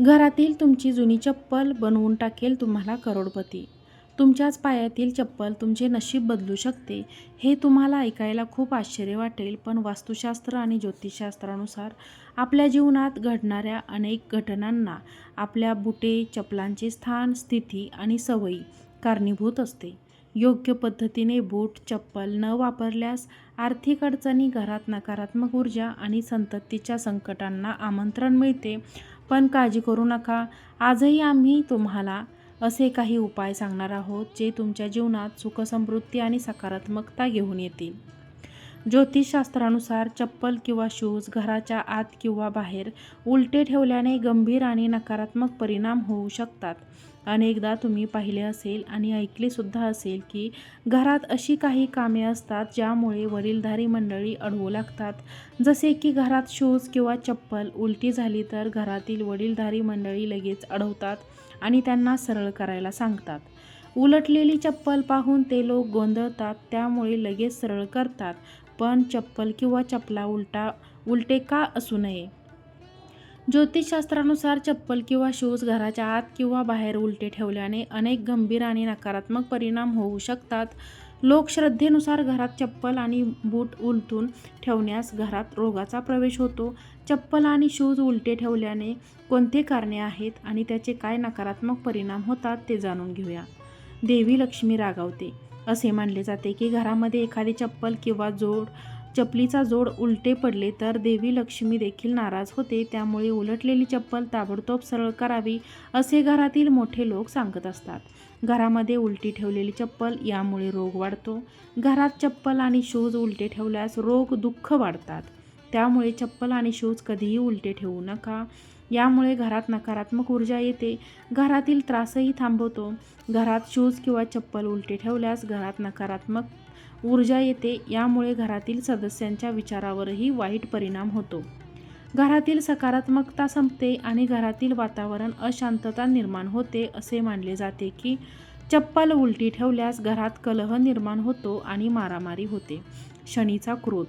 घरातील तुमची जुनी चप्पल बनवून टाकेल तुम्हाला करोडपती. तुमच्याच पायातील चप्पल तुमचे नशीब बदलू शकते हे तुम्हाला ऐकायला खूप आश्चर्य वाटेल पण वास्तुशास्त्र आणि ज्योतिषशास्त्रानुसार आपल्या जीवनात घडणाऱ्या अनेक घटनांना आपल्या बुटे चपलांचे स्थान स्थिती आणि सवयी कारणीभूत असते. योग्य पद्धतीने बूट चप्पल न वापरल्यास आर्थिक अडचणी घरात नकारात्मक ऊर्जा आणि संततीच्या संकटांना आमंत्रण मिळते. पण काळजी करू नका. आजही आम्ही तुम्हाला असे काही उपाय सांगणार आहोत जे तुमच्या जीवनात सुखसमृद्धी आणि सकारात्मकता घेऊन येतील. ज्योतिषशास्त्रानुसार चप्पल किंवा शूज घराच्या आत किंवा बाहेर उलटे ठेवल्याने गंभीर आणि नकारात्मक परिणाम होऊ शकतात. अनेकदा तुम्ही पाहिले असेल आणि ऐकलेसुद्धा असेल की घरात अशी काही कामे असतात ज्यामुळे वडीलधारी मंडळी अडवू लागतात. जसे की घरात शूज किंवा चप्पल उलटी झाली तर घरातील वडीलधारी मंडळी लगेच अडवतात आणि त्यांना सरळ करायला सांगतात. उलटलेली चप्पल पाहून ते लोक गोंधळतात त्यामुळे लगेच सरळ करतात. पण चप्पल किंवा चपला उलटा उलटे का असू नये? ज्योतिषशास्त्रानुसार चप्पल किंवा शूज घराच्या आत किंवा बाहेर उलटे ठेवल्याने अनेक गंभीर आणि नकारात्मक परिणाम होऊ शकतात. लोक श्रद्धेनुसार घरात चप्पल आणि बूट उलटून ठेवण्यास घरात रोगाचा प्रवेश होतो. चप्पल आणि शूज उलटे ठेवल्याने कोणते कारणे आहेत आणि त्याचे काय नकारात्मक परिणाम होतात ते जाणून घेऊया. देवी लक्ष्मी रागावते. असे मानले जाते की घरामध्ये एखादी चप्पल किंवा जोड चपलीचा जोड उलटे पडले तर देवी लक्ष्मी देखील नाराज होते. त्यामुळे उलटलेली चप्पल ताबडतोब सरळ करावी असे घरातील मोठे लोक सांगत असतात. घरामध्ये उलटी ठेवलेली चप्पल यामुळे रोग वाढतो. घरात चप्पल आणि शूज उलटे ठेवल्यास रोग दुःख वाढतात. त्यामुळे चप्पल आणि शूज कधीही उलटे ठेवू नका. यामुळे घरात नकारात्मक ऊर्जा येते. घरातील त्रासही थांबवतो. घरात शूज किंवा चप्पल उलटे ठेवल्यास घरात नकारात्मक ऊर्जा येते. यामुळे घरातील सदस्यांच्या विचारावरही वाईट परिणाम होतो. घरातील सकारात्मकता संपते आणि घरातील वातावरण अशांतता निर्माण होते असे मानले जाते की चप्पल उलटी ठेवल्यास घरात कलह निर्माण होतो आणि मारामारी होते. शनीचा क्रोध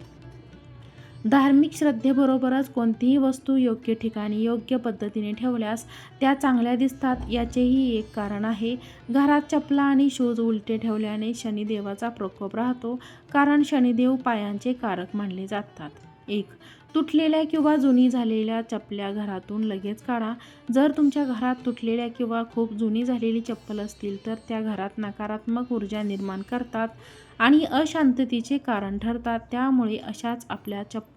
धार्मिक श्रद्धेबरोबरच कोणतीही वस्तू योग्य ठिकाणी योग्य पद्धतीने ठेवल्यास त्या चांगल्या दिसतात याचेही एक कारण आहे. घरात चपला आणि शूज उलटे ठेवल्याने शनिदेवाचा प्रकोप राहतो कारण शनिदेव पायांचे कारक मानले जातात. एक तुटलेल्या किंवा जुनी झालेल्या चपल्या घरातून लगेच काढा. जर तुमच्या घरात तुटलेल्या किंवा खूप जुनी झालेली चप्पल असतील तर त्या घरात नकारात्मक ऊर्जा निर्माण करतात आणि अशांततेचे कारण ठरतात. त्यामुळे अशाच आपल्या चप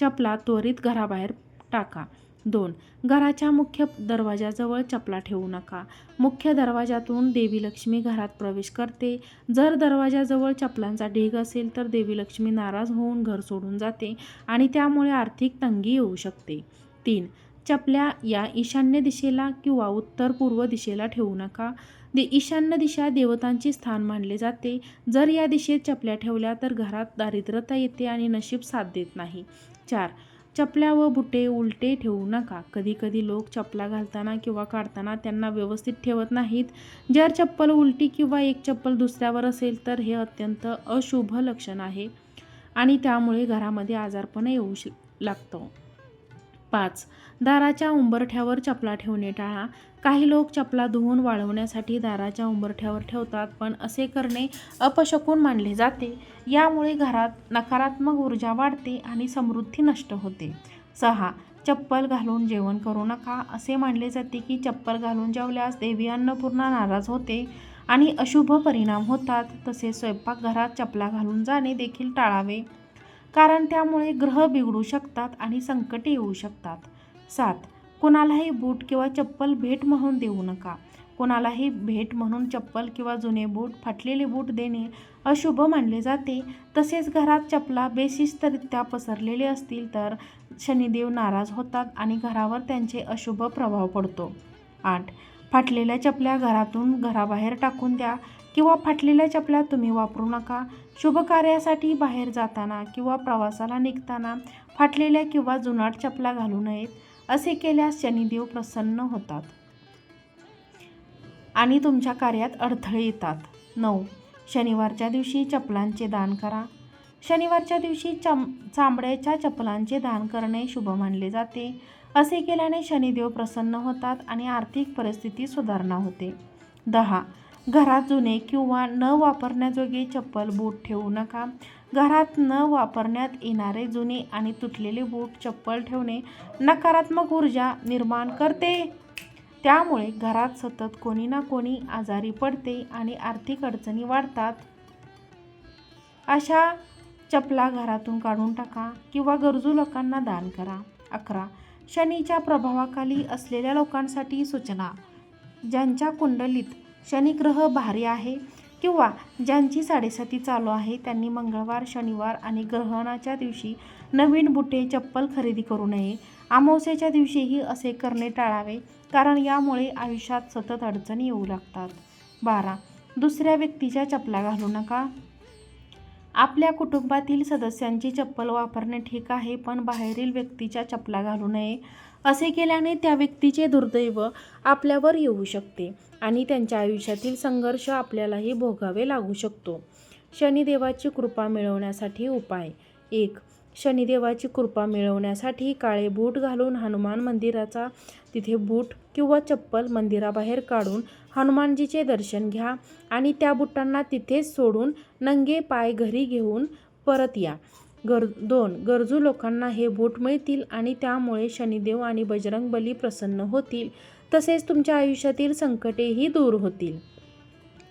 चपला त्वरित घराबाहेर टाका. दोन घराच्या मुख्य दरवाजाजवळ चपला ठेवू नका. मुख्य दरवाजातून देवी लक्ष्मी घरात प्रवेश करते. जर दरवाजाजवळ चपलांचा ढीग असेल तर देवी लक्ष्मी नाराज होऊन घर सोडून जाते आणि त्यामुळे आर्थिक तंगी येऊ शकते. तीन चपल्या या ईशान्य दिशेला किंवा उत्तर पूर्व दिशेला ठेवू नका. दे ईशान्य दिशा देवतांचे स्थान मानले जाते. जर या दिशेत चपल्या ठेवल्या तर घरात दारिद्र्यता येते आणि नशीब साथ देत नाही. चार चपल्या व बुटे उलटे ठेवू नका. कधी कधी लोक चपला घालताना किंवा काढताना त्यांना व्यवस्थित ठेवत नाहीत. जर चप्पल उलटी किंवा एक चप्पल दुसऱ्यावर असेल तर हे अत्यंत अशुभ लक्षण आहे आणि त्यामुळे घरामध्ये आजारपण येऊ श लागतं. पाच. दाराच्या उंबरठ्यावर चपला ठेवणे टाळा. काही लोक चपला धुवून वाळवण्यासाठी दाराच्या उंबरठ्यावर ठेवतात पण असे करणे अपशकून मानले जाते. यामुळे घरात नकारात्मक ऊर्जा वाढते आणि समृद्धी नष्ट होते. सहा चप्पल घालून जेवण करू नका. असे मानले जाते की चप्पल घालून जेवल्यास देवी अन्नपूर्णा नाराज होते आणि अशुभ परिणाम होतात. तसेच स्वयंपाकघरात चपला घालून जाणे देखील टाळावे कारण त्यामुळे ग्रह बिघडू शकतात आणि संकटे येऊ शकतात. सात कोणालाही बूट किंवा चप्पल भेट म्हणून देऊ नका. कोणालाही भेट म्हणून चप्पल किंवा जुने बूट फाटलेले बूट देणे अशुभ मानले जाते. तसेच घरात चपला बेशिस्तरित्या पसरलेले असतील तर शनिदेव नाराज होतात आणि घरावर त्यांचे अशुभ प्रभाव पडतो. आठ. फाटलेल्या चपल्या घरातून घराबाहेर टाकून द्या किंवा फाटलेल्या चपल्या तुम्ही वापरू नका. शुभ कार्यासाठी बाहेर जाताना किंवा प्रवासाला निघताना फाटलेल्या किंवा जुनाट चपला घालू नयेत. असे केल्यास शनिदेव प्रसन्न होतात. आणि तुमच्या कार्यात अडथळे येतात. नऊ. शनिवारच्या दिवशी चपलांचे दान करा. शनिवारच्या दिवशी चम चांबड्याच्या चपलांचे दान करणे शुभ मानले जाते. असे केल्याने शनिदेव प्रसन्न होतात आणि आर्थिक परिस्थिती सुधारणा होते. दहा. घरात जुने किंवा न वापरण्याजोगे चप्पल बूट ठेवू नका. घरात न वापरण्यात येणारे जुने आणि तुटलेले बूट चप्पल ठेवणे नकारात्मक ऊर्जा निर्माण करते. त्यामुळे घरात सतत कोणी ना कोणी आजारी पडते आणि आर्थिक अडचणी वाढतात. अशा चपला घरातून काढून टाका किंवा गरजू लोकांना दान करा. अकरा. शनीच्या प्रभावाखाली असलेल्या लोकांसाठी सूचना. ज्यांच्या कुंडलीत शनिग्रह भारी आहे किंवा ज्यांची साडेसाती चालू आहे त्यांनी मंगळवार शनिवार आणि ग्रहणाच्या दिवशी नवीन बुटे चप्पल खरेदी करू नये. अमावस्येच्या दिवशीही असे करणे टाळावे कारण यामुळे आयुष्यात सतत अडचणी येऊ लागतात. बारा. दुसऱ्या व्यक्तीच्या चपला घालू नका. आपल्या कुटुंबातील सदस्यांची चप्पल वापरणे ठीक आहे पण बाहेरील व्यक्तीच्या चपला घालू नये. असे केल्याने त्या व्यक्तीचे दुर्दैव आपल्यावर येऊ शकते आणि त्यांच्या आयुष्यातील संघर्ष आपल्यालाही भोगावे लागू शकतो. शनिदेवाची कृपा मिळवण्यासाठी उपाय. एक शनिदेवाची कृपा मिळवण्यासाठी काळे बूट घालून हनुमान मंदिराचा तिथे बूट किंवा चप्पल मंदिराबाहेर काढून हनुमानजीचे दर्शन घ्या आणि त्या बुटांना तिथेच सोडून नंगे पाय घरी घेऊन परत या. गर दोन गरजू लोकांना हे बूट मिळतील आणि त्यामुळे शनिदेव आणि बजरंगबली प्रसन्न होतील. तसेच तुमच्या आयुष्यातील संकटेही दूर होतील.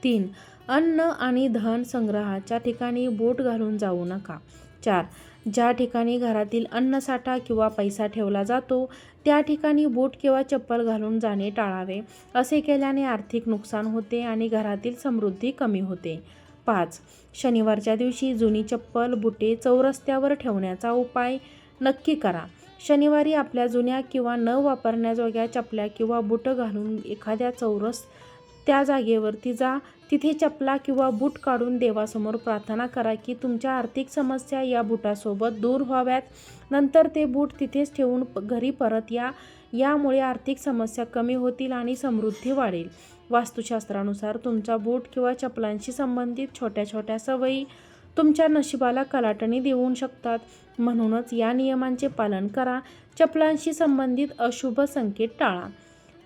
तीन अन्न आणि धन संग्रहाच्या ठिकाणी बोट घालून जाऊ नका. चार ज्या ठिकाणी घरातील अन्नसाठा किंवा पैसा ठेवला जातो त्या ठिकाणी बूट किंवा चप्पल घालून जाणे टाळावे. असे केल्याने आर्थिक नुकसान होते आणि घरातील समृद्धी कमी होते. पाच. शनिवारच्या दिवशी जुनी चप्पल बुटे चौरस्त्यावर ठेवण्याचा उपाय नक्की करा. शनिवारी आपल्या जुन्या किंवा न वापरण्याजोग्या चपल्या किंवा बुटं घालून एखाद्या चौरस त्या जागेवरती जा. तिथे चपला किंवा बूट काढून देवासमोर प्रार्थना करा की तुमच्या आर्थिक समस्या या बुटासोबत दूर व्हाव्यात. नंतर ते बूट तिथेच ठेवून घरी परत या. यामुळे आर्थिक समस्या कमी होतील आणि समृद्धी वाढेल. वास्तुशास्त्रानुसार तुमचा बूट किंवा चपलांशी संबंधित छोट्या छोट्या सवयी तुमच्या नशिबाला कलाटणी देऊ शकतात. म्हणूनच या नियमांचे पालन करा. चपलांशी संबंधित अशुभ संकेत टाळा.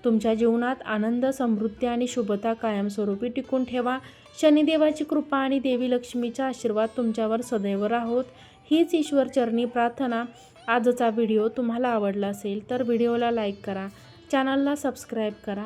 तुमच्या जीवनात आनंद समृद्धी आणि शुभता कायमस्वरूपी टिकून ठेवा. शनिदेवाची कृपा आणि देवी लक्ष्मीचा आशीर्वाद तुमच्यावर सदैव राहोत. हीच ईश्वरचरणी प्रार्थना. आजचा व्हिडिओ तुम्हाला आवडला असेल तर व्हिडिओला लाईक करा. चॅनलला सबस्क्राईब करा.